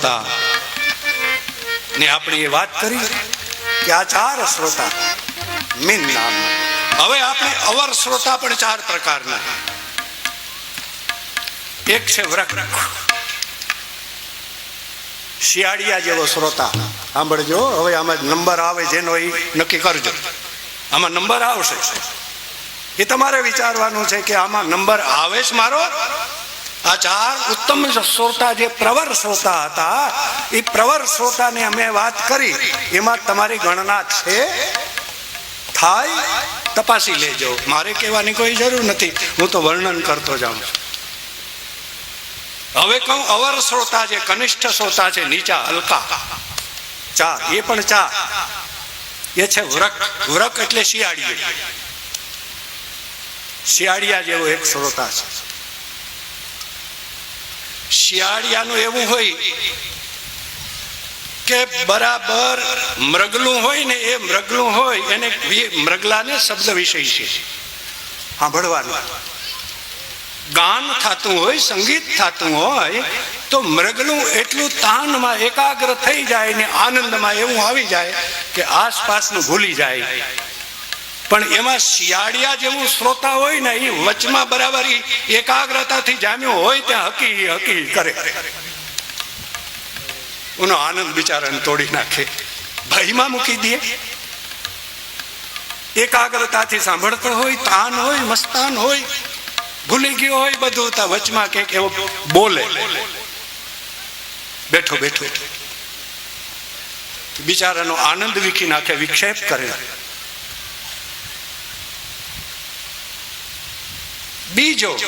શ્રોતા ને આપણે એ વાત કરી કે આ ચાર શ્રોતા મીન નામ. હવે આપણે અવર શ્રોતા પણ ચાર પ્રકારના. એક છે વ્રક. શિયાળિયા જેવો શ્રોતા. સાંભળજો, હવે આમાં નંબર આવે જેનો એ નક્કી કરજો. આમાં નંબર આવશે. એ તમારે વિચારવાનું છે કે આમાં નંબર આવે જ મારો આ ચાર ઉત્તમ શ્રોતા જે પ્રવર શ્રોતા હતા, એ પ્રવર શ્રોતાને અમે વાત કરી. એમાં તમારી ગણના છે. થાય, તપાસી લેજો. મારે કહેવાની કોઈ જરૂર નથી. હું તો વર્ણન કરતો જાઉં છું. હવે કહું, અવર શ્રોતા જે કનિષ્ઠ શ્રોતા છે, નીચા, હલકા. ચા, એ પણ ચા. એ છે વ્રક. વ્રક એટલે શિયાળીએ શિયાળિયા જેવો એક શ્રોતા છે. શિયાળિયાનું એવું હોય કે બરાબર મૃગલું હોય ને એ મૃગલું હોય, એને મૃગલાને શબ્દ વિષય છે. સાંભળવાનું. ગાન થતું હોય, સંગીત થતું હોય, તો મૃગલું એટલું તાનમાં એકાગ્ર થઈ જાય ને આનંદમાં એવું આવી જાય કે આસપાસનું ભૂલી જાય. પણ એમાં શિયાળિયા જેવું શ્રોતા હોય ને એ વચમાં બરાબર એકાગ્રતાથી જામ્યું હોય ત્યાં હકી હકી કરે. એનો આનંદ બિચારાને તોડી નાખે. ભયમાં મૂકી દે. એકાગ્રતાથી સાંભળતો હોય, તાન હોય, મસ્તાન હોય, ભૂલી ગયો હોય બધું, તા વચમાં કંઈક એવો બોલે. બેઠો બેઠો. બિચારાનો આનંદ વીખી નાખે, વિક્ષેપ કરે. બીજો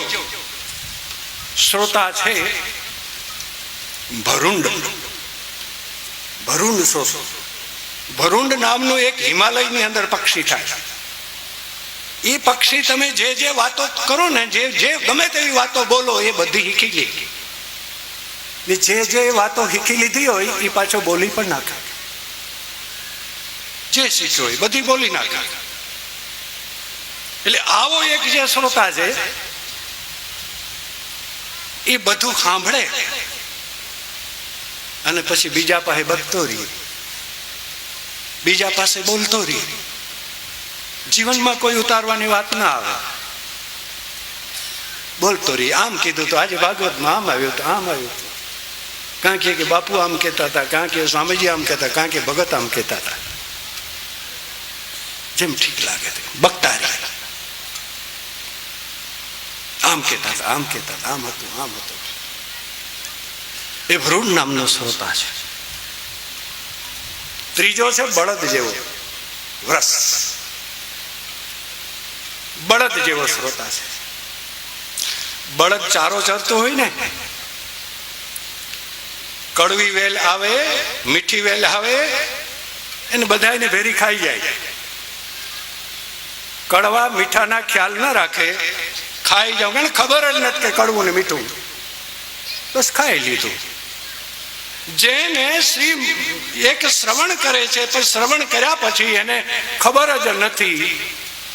શ્રોતા છે ભરુંડ. ભરુંડ શ્રોતો. ભરુંડ નામનું એક હિમાલયની અંદર પક્ષી થાય. એ પક્ષી તમે જે જે વાતો કરો ને, જે જે ગમે તેવી વાતો બોલો, એ બધી શીખી લે ને જે જે વાતો શીખી લીધી હોય એ પાછો બોલી પણ નાખે. જે શીખ્યો હોય, બધી બોલી નાખે. એટલે આવો એક જે શ્રોતા છે, એ બધું સાંભળે અને પછી બીજા પાસે બગતો રહી બીજા પાસે બોલતો રહી જીવનમાં કોઈ ઉતારવાની વાત ના આવે. બોલતો રહી આમ કીધું તો આજે ભાગવતમાં આમ આવ્યું તો આમ આવ્યું હતું. કાં કે બાપુ આમ કહેતા હતા, કાં કે સ્વામીજી આમ કહેતા કાં કે ભગત આમ કહેતા હતા. જેમ ઠીક લાગે તે રહ્યા રહી આમ કહેતા હતા, આમ કહેતા હતા, આમ હતું આમ હતું. એ ભ્રૂણ નામનો શ્રોતા છે. ત્રીજો છે બળદ જેવો વ્રસ. બળદ જેવો શ્રોતા છે. બળદ ચારો ચરતો હોય ને, કડવી વેલ આવે, મીઠી વેલ આવે, એને બધાને ભેરી ખાઈ જાય. કડવા મીઠાના ખ્યાલ ન રાખે ખાઈ જાઉં. એને ખબર જ નથી કે કડવું ને મીઠું. બસ ખાઈ લીધું. જેને શ્રી એક શ્રવણ કરે છે પણ શ્રવણ કર્યા પછી એને ખબર જ નથી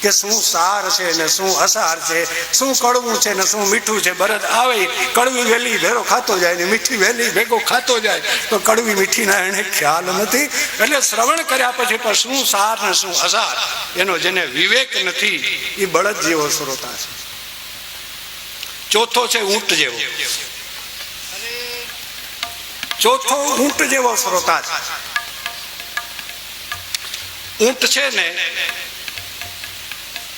કે શું સાર છે ને શું અસાર છે, શું કડવું છે ને શું મીઠું છે. બરદ આવે, કડવી વેલી ભેરો ખાતો જાય ને મીઠી વેલી ભેગો ખાતો જાય, તો કડવી મીઠીના એને ખ્યાલ નથી. એટલે શ્રવણ કર્યા પછી પણ શું સાર ને શું અસાર, એનો જેને વિવેક નથી એ બળદ જેવો શ્રોતા છે. ચોથો છે ઊંટ જેવો. ચોથો ઊંટ જેવો શ્રોતા છે. ઊંટ છે ને,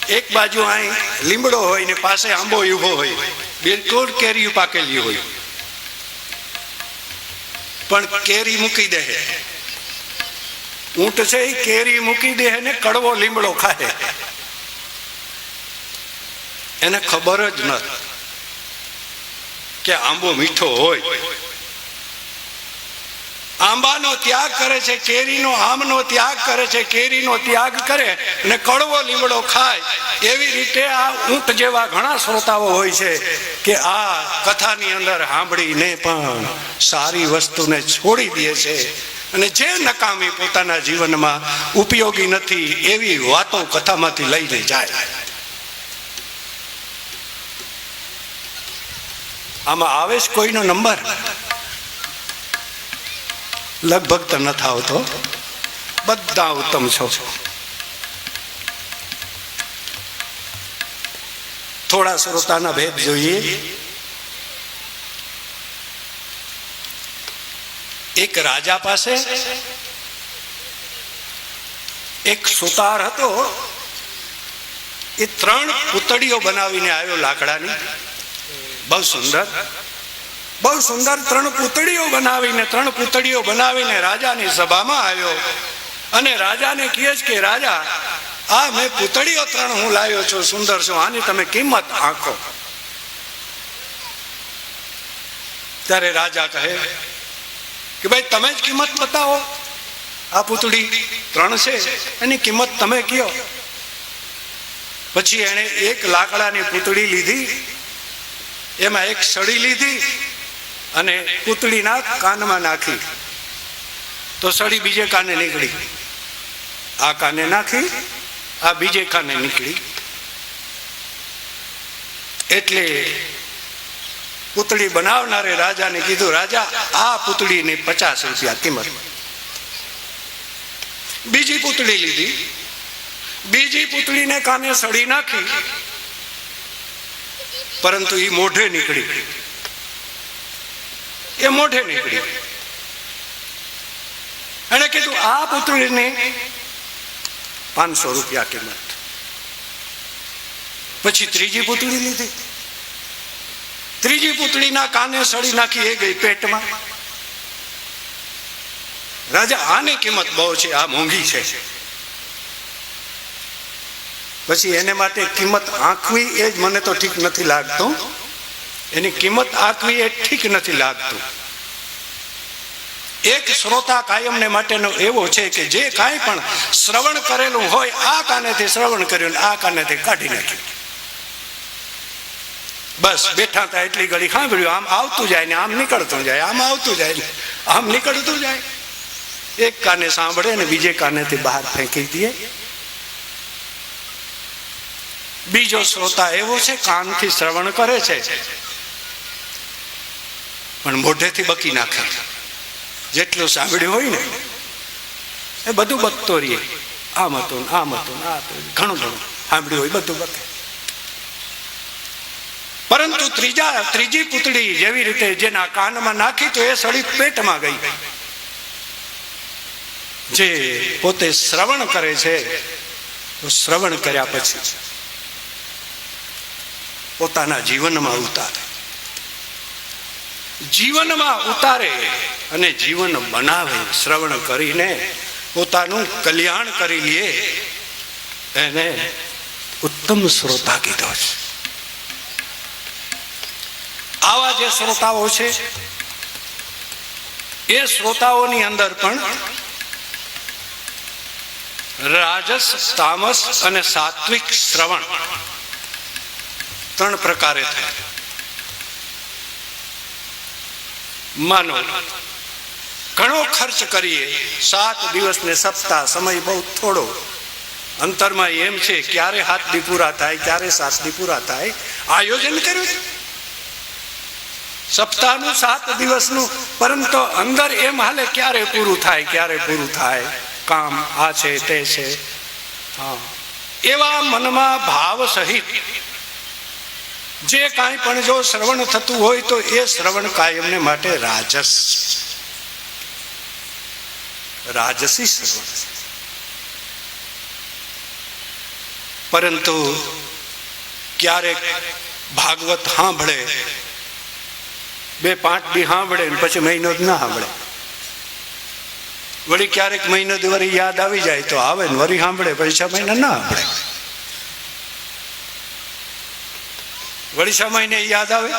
એક બાજુ અહીં લીમડો હોય ને પાસે આંબો ઊભો હોય. બિલકુલ કેરી પાકેલી હોય. પણ કેરી મૂકી દે ઊંટ છે એ કેરી મૂકી દે ને કડવો લીમડો ખાય એને ખબર જ નથી. કે આંબો મીઠો હોય. આંબાનો ત્યાગ કરે છે, કેરીનો આમનો ત્યાગ કરે છે, કેરીનો ત્યાગ કરે અને કડવો લીમડો ખાય. એવી રીતે આ ઊંટ જેવા ઘણા શ્રોતાઓ હોય છે કે આ કથાની અંદર સાંભળીને પણ સારી વસ્તુને છોડી દે છે. અને જે નકામી પોતાના જીવનમાં ઉપયોગી નથી, એવી વાતો કથામાંથી લઈને જાય. આમાં આવે છે કોઈનો નંબર? લગભગ તો નથી આવતો. બધા ઉત્તમ છો. થોડા શ્રોતાના ભેદ જોઈએ. એક રાજા પાસે એક સુતાર હતો. એ ત્રણ પૂતળીઓ બનાવીને આવ્યો લાકડાની. બહુ સુંદર. બહુ સુંદર ત્રણ પૂતળીઓ બનાવીને, ત્રણ પૂતળીઓ બનાવીને રાજાની સભામાં આવ્યો. અને રાજાને કહે છે કે, રાજા, આ મેં પૂતળીઓ ત્રણ હું લાવ્યો છું, સુંદર છું. આની તમે કિંમત આંકો. ત્યારે રાજા કહે કે, ભાઈ, તમે જ કિંમત બતાવો. આ પૂતળી ત્રણ છે, એની કિંમત તમે કયો. પછી એણે એક લાકડાની પૂતળી લીધી. એમાં એક સળી લીધી અને પૂતળીના કાનમાં નાખી. તો સળી બીજે કાને નીકળી? આ કાને નાખી, આ બીજે કાને નીકળી. એટલે પૂતળી બનાવનારે રાજાને કીધું, રાજા, આ પુતળીની પચાસ રૂપિયા કિંમત. બીજી પૂતળી લીધી. બીજી પૂતળીને કાને સળી નાખી. પરંતુ એ મોઢે નીકળી એ મોઢે નીકળી એને કીધું, આ પુત્રીને પાંચસો રૂપિયા કિંમત. પછી ત્રીજી પૂતળી લીધી. ત્રીજી પૂતળીના કાને સળી નાખી, એ ગઈ પેટમાં. રાજા, આની કિંમત બહુ છે, આ મોંઘી છે. પછી એને માટે કિંમત આંકવી એ જ મને તો ઠીક નથી લાગતું. એની કિંમત આંકવી એ ઠીક નથી લાગતું. એક શ્રોતા કાયમને માટેનો એવો છે કે જે કાંઈ પણ શ્રવણ કરેલું હોય, આ કાનેથી શ્રવણ કર્યું આ કાનેથી કાઢી નાખ્યું. બસ, બેઠા હતા એટલી ઘડી સાંભળ્યું, આમ આવતું જાય ને આમ નીકળતું જાય, આમ આવતું જાય ને આમ નીકળતું જાય. એક કાને સાંભળે ને બીજે કાનેથી બહાર ફેંકી દે. બીજો શ્રોતા એવો છે, કાનથી શ્રવણ કરે છે. પણ મોઢેથી બકી નાખે. જેટલું સાંભળ્યું હોય ને, એ બધું બકતો રહીએ. આમ હતું આમ હતું ઘણું ઘણું. સાંભળ્યું હોય બધું બકે. પરંતુ ત્રીજા, ત્રીજી પૂતળી જેવી રીતે જેના કાનમાં નાખી તો એ સળી પેટમાં ગઈ. જે પોતે શ્રવણ કરે છે, તો શ્રવણ કર્યા પછી પોતાના જીવનમાં ઉતારે. જીવનમાં ઉતારે અને જીવન બનાવે શ્રવણ કરીને પોતાનું કલ્યાણ કરી લે. એને ઉત્તમ શ્રોતા કીધો છે. આવા જે શ્રોતાઓ છે, એ શ્રોતાઓની અંદર પણ રાજસ, તામસ અને સાત્વિક શ્રવણ ત્રણ પ્રકારે થાય. માનો, ઘણો ખર્ચ કરીએ, સાત દિવસ ને સપ્તાહ, સમય બહુ થોડો. અંતરમાં એમ છે, ક્યારે હાથ દી પૂરા થાય, ક્યારે સાત દી પૂરા થાય. આયોજન કર્યું છે. સપ્તાહનું સાત દિવસનું, પરંતુ અંદર એમ હાલે ક્યારે પૂરું થાય, ક્યારે પૂરું થાય. કામ આ છે, તે છે. હા. એવા મનમાં ભાવ સહિત જે કાંઈ પણ જો શ્રવણ થતું હોય તો એ શ્રવણ કાયમને માટે રાજસ. રાજસી શ્રવણ. પરંતુ ક્યારેક ભાગવત સાંભળે બે પાંચ દી સાંભળે પછી મહિનો જ ના સાંભળે વળી ક્યારેક મહિનો વળી યાદ આવી જાય તો આવે ને વળી સાંભળે પછી છ મહિના ના સાંભળે વળી છ મહિને યાદ આવે,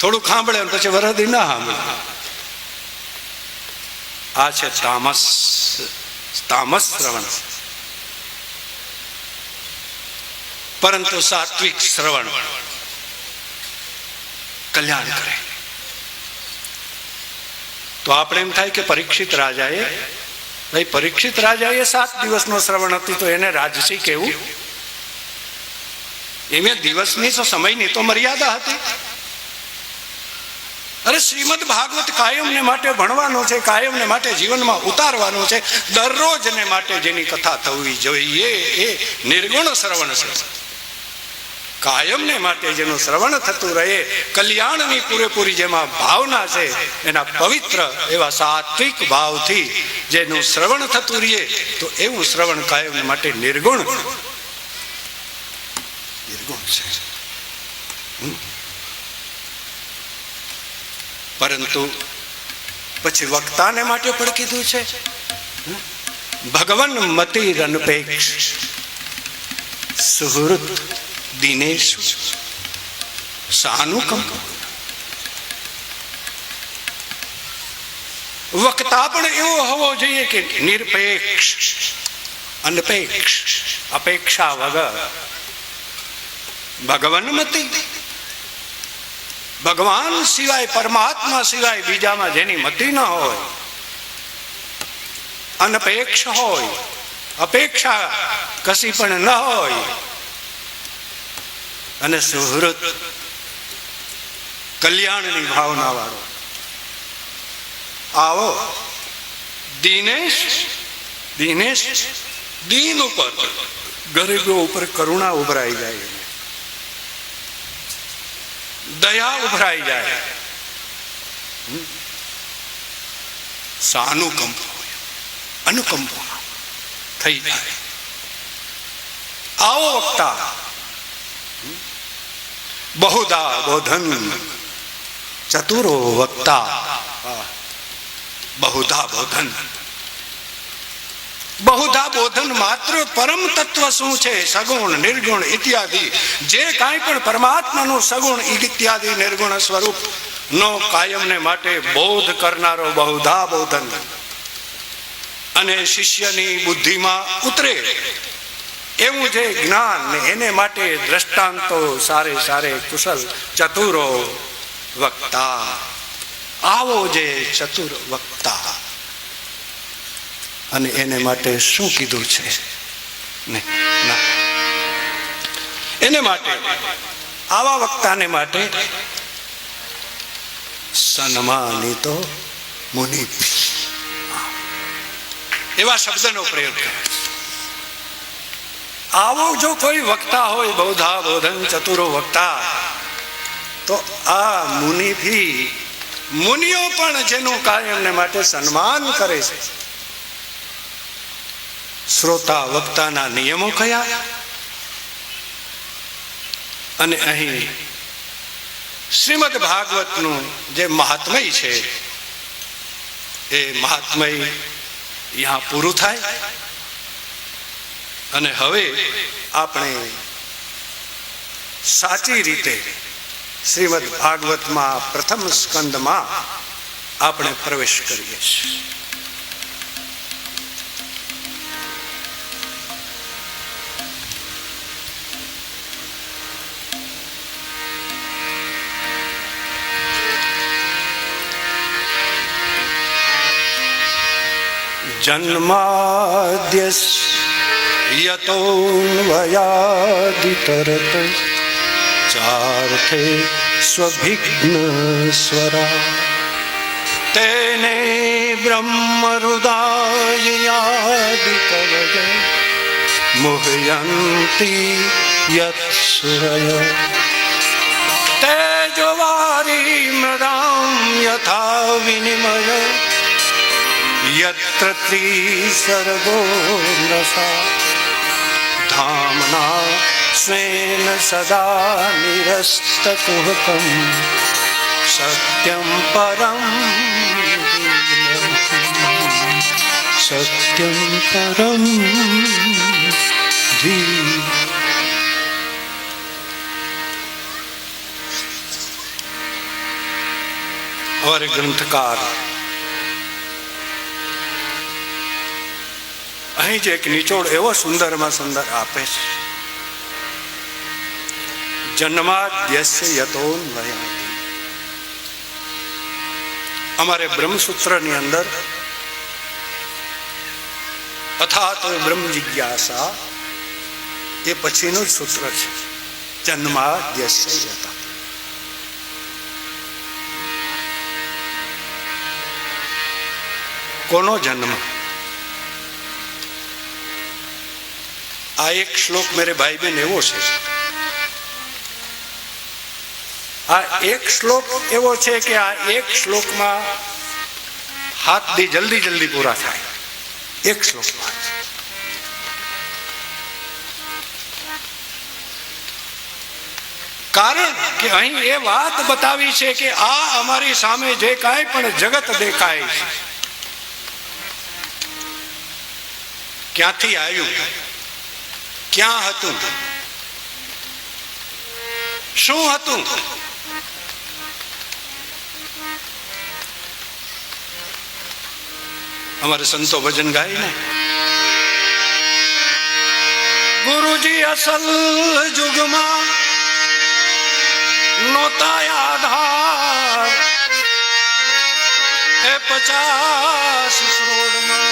થોડું સાંભળે પછી વરદી ના સાંભળે. આ છે તામસ તામસ શ્રવણ. પરંતુ સાત્વિક શ્રવણ કલ્યાણ કરે. તો આપણે એમ થાય કે પરીક્ષિત રાજાએ, ભાઈ પરીક્ષિત રાજાએ સાત દિવસનો શ્રવણ હતું તો એને રાજસી કેવું? એમે દિવસની તો સમયની તો મર્યાદા હતી. અરે શ્રીમદ ભાગવત કાયમને માટે ભણવાનો છે, કાયમને માટે જીવનમાં ઉતારવાનો છે, દરરોજને માટે જેની કથા થવી જોઈએ એ નિર્ગુણ શ્રવણ છે. કાયમને માટે જેનું શ્રવણ થતું રહે, કલ્યાણની પૂરેપૂરી જેમાં ભાવના છે, એના પવિત્ર એવા સાત્વિક ભાવથી જેનું શ્રવણ થતું રહે તો એવું શ્રવણ કાયમને માટે નિર્ગુણ નિર્ગુણ છે હમ. પરંતુ પછી વક્તાને માટે પણ કીધું છે, હમ. ભગવન મતિ રનપેક્ષ, સુહૃત દિનેશ, સાનુકંપ વક્તા પણ એવો હોવો જોઈએ કે નિરપેક્ષ, અનપેક્ષ, અપેક્ષા વગર ભગવન મતિ ભગવાન સિવાય પરમાત્મા સિવાય બીજામાં જેની મતિ ન હોય, અનપેક્ષ હોય, અપેક્ષા કશી પણ ન હોય, અને સુહૃત કલ્યાણની ભાવના વાળો આવો, દિનેશ દિનેશ, દીન ઉપર, ગરીબો ઉપર કરુણા ઉભરાઈ જાય. દયા ઉભરાઈ જાય. સાનુકંપ અનુકંપ થઈ જાય. આવો વક્તા. બહુદા બોધન. ચતુરો વક્તા. બહુધા બોધન. બહુધા બોધન માત્ર પરમ તત્વ શું છે? સગુણ, નિર્ગુણ ઇત્યાદિ. જે કાંઈ પણ પરમાત્માનું સગુણ ઇત્યાદિ નિર્ગુણ સ્વરૂપ, નો કાયમને માટે બોધ કરનારો બહુધા બોધન. અને શિષ્યની બુદ્ધિમાં ઉતરે. એવું જે જ્ઞાન એને માટે દ્રષ્ટાંતો સારે સારે કુશલ ચતુરો વક્તા. આવો જે ચતુર વક્તા. અને એને માટે શું કીધું છે? એને માટે, આવા વક્તાને માટે, સન્માનિતો મુનિ. એવા શબ્દનો પ્રયોગ કરે. આવો જો કોઈ વક્તા હોય બૌધા બોધન ચતુરો વક્તા, તો આ મુનિ મુનિઓ પણ જેનું કાર્ય એમને માટે સન્માન કરે છે. શ્રોતા, વક્તાના નિયમો કયા? અને અહીં શ્રીમદ ભાગવતનું જે મહાત્મય છે, એ મહાત્મય અહીંયા પૂરું થાય? અને હવે આપણે સાચી રીતે શ્રીમદ ભાગવતમાં પ્રથમ સ્કંદમાં આપણે પ્રવેશ કરીએ છીએ. જન્માદ્યતોન્વયાદિતરત ચાર્થે સ્વરા તેને બ્રહ્મરુદાયાદિકવજ મુહયંતી યત્સુરય તેજવારી મૃદામ યથા વિનિમય यत्र त्रिसर्गो रसा धाम्ना स्वेन सदा निरस्तकुहकं सत्यं परं सत्यं परं धी और ग्रंथकार અહીં જ એક નીચોડ એવો સુંદરમાં સુંદર આપે છે જન્માદ્યસ્ય યતોન્વયાતિ અમારે અંદર તથા બ્રહ્મ જિજ્ઞાસા એ પછીનું સૂત્ર છે જન્માદ્યસ્ય કોનો જન્મ આ એક શ્લોક મેરે ભાઈ બહેન એવો છે. આ એક શ્લોક એવો છે કે આ એક શ્લોકમાં હાથ દી જલ્દી જલ્દી પૂરા થાય. એક શ્લોકમાં. કારણ કે અહીં એ વાત બતાવી છે કે આ અમારી સામે જે કાંઈ પણ જગત દેખાય છે. ક્યાંથી આવ્યું? ક્યાં હતું શું હતું અમારે સંતો ભજન ગાય ને ગુરુજી અસલ જુગમાં નોતા આધાર એ પચાસ કરોડમાં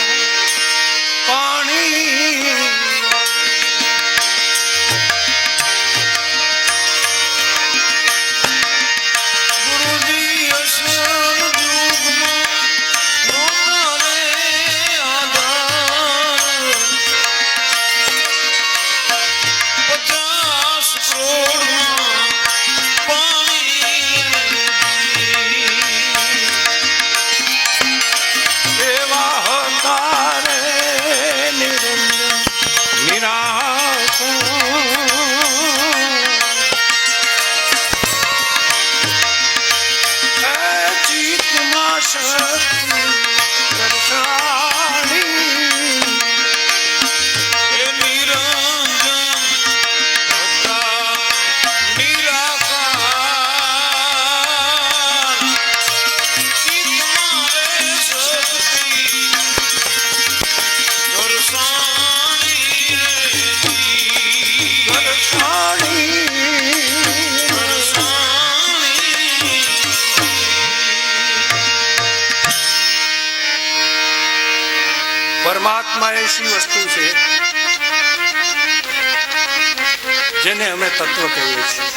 તત્વ કહીએ છીએ.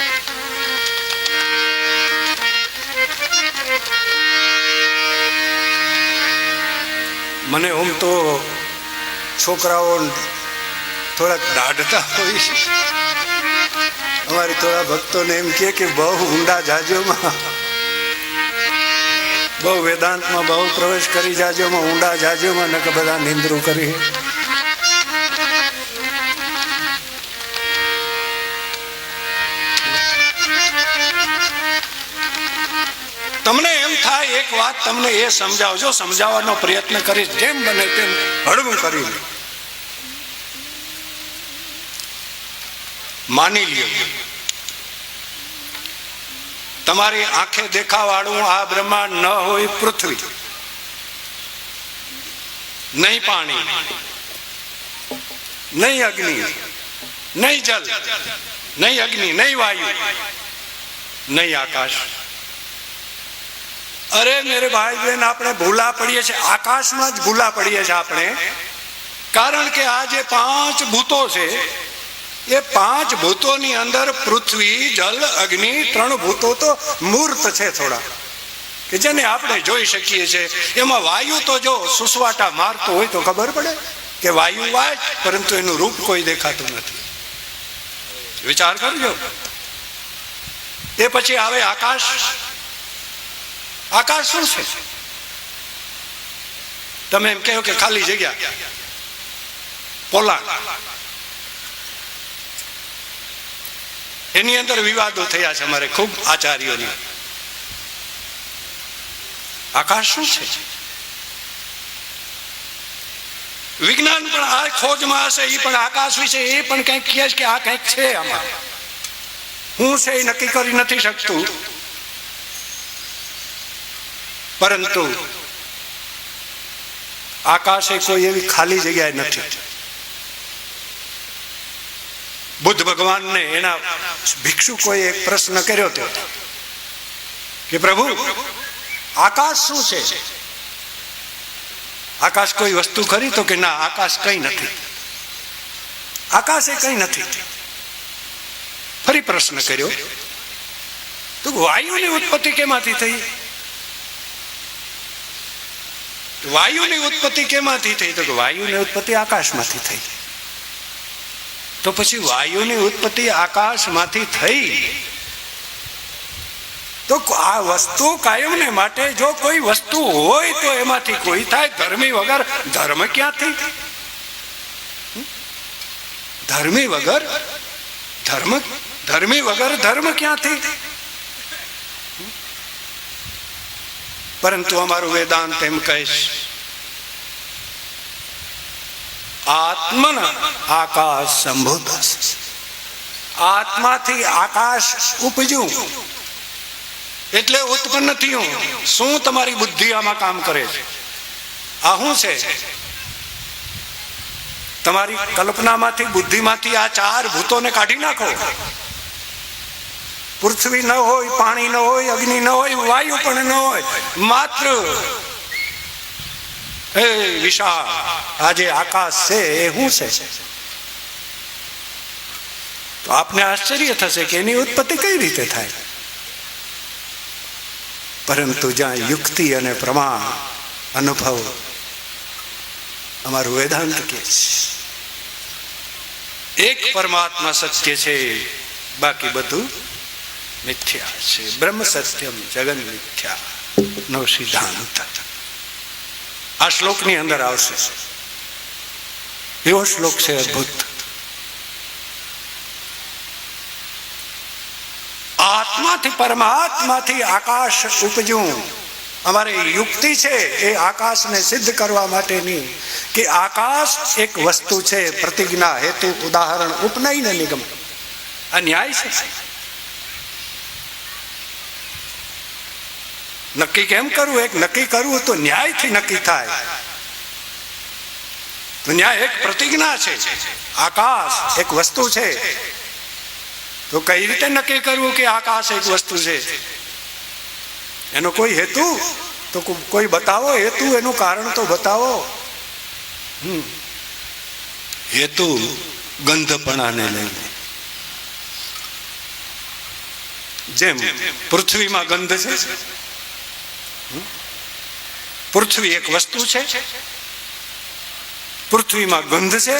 મને ઓમ તો છોકરાઓ થોડાક દાઢતા હોય અમારે થોડા ભક્તોને એમ કહે કે બહુ ઊંડા જાજોમાં, બહુ વેદાંતમાં બહુ પ્રવેશ કરી જાજોમાં, ઊંડા જાજોમાં નક બધા નિંદ્રું કરી. વાત તમને એ સમજાવજો, સમજાવવાનો પ્રયત્ન કરીશ. જેમ બને તેમ હળવું કરી માની લ્યો. તમારી આંખે દેખાવાળું આ બ્રહ્માંડ ન હોય પૃથ્વી. નહીં પાણી. નહીં અગ્નિ. નહીં જલ. નહીં અગ્નિ, નહીં વાયુ. નહીં આકાશ. અરે મેરે ભાઈ બહેન આપણે ભૂલા પડીએ છીએ. આકાશમાં જ ભૂલા પડીએ છીએ આપણે. કારણ કે આ જે પાંચ ભૂતો છે, એ પાંચ ભૂતોની અંદર પૃથ્વી, જલ, અગ્નિ ત્રણ ભૂતો તો મૂર્ત છે થોડા. કે જેને આપણે જોઈ શકીએ છીએ. એમાં વાયુ તો જો સુસવાટા મારતો હોય તો ખબર પડે કે વાયુ વાય પરંતુ એનું રૂપ કોઈ દેખાતું નથી. વિચાર કરજો. એ પછી આવે આકાશ. આકાશ શું છે? તમે એમ કહો કે ખાલી જગ્યા. પોલાણ. એની અંદર વિવાદો થયા છે અમારે ખૂબ આચાર્યોની. આકાશ શું છે? વિજ્ઞાન પણ આ ખોજમાં હશે એ પણ આકાશ વિશે એ પણ કંઈક કહે છે કે આ કંઈક છે આમાં. હું છે એ નક્કી કરી નથી શકતું. પરંતુ આકાશે કોઈ એવી ખાલી જગ્યાએ નથી. બુદ્ધ ભગવાનને એના ભિક્ષુકોએ એક પ્રશ્ન કર્યો હતો કે પ્રભુ, આકાશ શું છે? આકાશ કોઈ વસ્તુ ખરી તો કે ના, આકાશ કઈ નથી. આકાશ એ કઈ નથી. ફરી પ્રશ્ન કર્યો, તો વાયુની ઉત્પત્તિ કેમાંથી થઈ? વાયુની ઉત્પત્તિ કેમાંથી થઈ? તો કે વાયુની ઉત્પત્તિ આકાશમાંથી થઈ. તો પછી વાયુની ઉત્પત્તિ આકાશમાંથી થઈ. તો આ વસ્તુ કાયમને માટે જો કોઈ વસ્તુ હોય તો એમાંથી કોઈ થાય? ધર્મી વગર ધર્મ ક્યાંથી? ધર્મી વગર ધર્મ? ધર્મી વગર ધર્મ ક્યાંથી? પરંતુ અમારું વેદાંત એમ કહીશ, આત્મના આકાશ સંભૂત આત્માથી આકાશ ઉપજ્યું. એટલે ઉત્પન્ન થયું. શું તમારી બુદ્ધિ આમાં કામ કરે છે? આ શું છે? તમારી કલ્પનામાંથી, બુદ્ધિમાંથી આ ચાર ભૂતોને કાઢી નાખો. પૃથ્વી ન હોય, પાણી ન હોય, અગ્નિ ન હોય, વાયુ પણ ન હોય, માત્ર હે વિશાળ. આજે આકાશ છે, એ શું છે? તો આપને આશ્ચર્ય થશે કે એની ઉત્પત્તિ કઈ રીતે થાય? પરંતુ જ્યાં યુક્તિ અને પ્રમાણ, અનુભવ, અમારું વેદાંત કે છે. એક પરમાત્મા સત્ય છે, બાકી બધું મિથ્યા છે બ્રહ્મ સત્યમ જગન મિથ્યા નો સિદ્ધાંત આ શ્લોકની અંદર આવશે એવો શ્લોક છે અદભુત આત્માથી પરમાત્માથી આકાશ ઉપજ્યું અમારે યુક્તિ છે એ આકાશને સિદ્ધ કરવા માટેની કે આકાશ એક વસ્તુ છે પ્રતિજ્ઞા હેતુ ઉદાહરણ ઉપનયન નિગમ આ ન્યાય છે નક્કી કેમ કરવું એક નક્કી કરવું તો ન્યાયથી નક્કી થાય. તો ન્યાય એક પ્રતિજ્ઞા છે. આકાશ એક વસ્તુ છે. તો કઈ રીતે નક્કી કરવું કે આકાશ એક વસ્તુ છે? એનો કોઈ હેતુ? તો કોઈ બતાવો હેતુ? એનું કારણ તો બતાવો. હેતુ ગંધપણાને લઈને. જેમ પૃથ્વીમાં ગંધ છે. પૃથ્વી એક વસ્તુ છે. પૃથ્વીમાં ગંધ છે.